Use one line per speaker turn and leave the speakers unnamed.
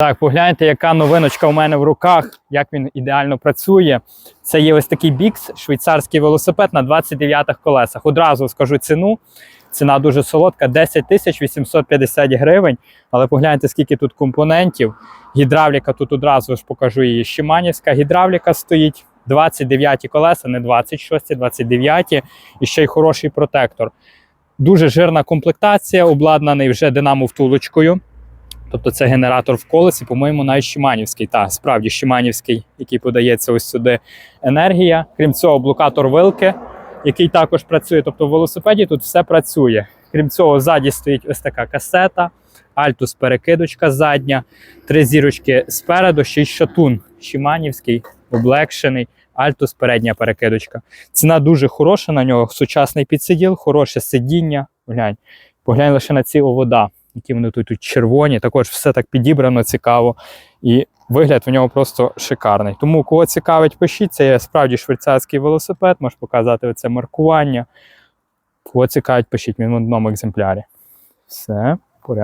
Так, погляньте, яка новиночка у мене в руках, як він ідеально працює. Це є ось такий бікс, швейцарський велосипед на 29 колесах. Одразу скажу ціну. Ціна дуже солодка, 10 тисяч 850 гривень. Але погляньте, скільки тут компонентів. Гідравліка тут одразу ж покажу її. Шиманівська гідравліка стоїть. 29 колеса, не 26, 29 і ще й хороший протектор. Дуже жирна комплектація, обладнаний вже динамо втулочкою. Тобто це генератор в колесі, по-моєму, навіть Шиманівський. Так, справді Шиманівський, який подається ось сюди енергія. Крім цього, блокатор вилки, який також працює. Тобто в велосипеді тут все працює. Крім цього, ззаді стоїть ось така касета, альтус перекидочка задня, три зірочки спереду, ще й шатун Шиманівський, облегшений. Альтус передня перекидочка. Ціна дуже хороша на нього. Сучасний підсиділ, хороше сидіння. Глянь, поглянь лише на ці овода, які вони тут, тут червоні. Також все так підібрано цікаво. І вигляд в нього просто шикарний. Тому кого цікавить, пишіть. Це є справді швейцарський велосипед, можеш показати оце маркування. Кого цікавить, пишіть він в одному екземплярі. Все.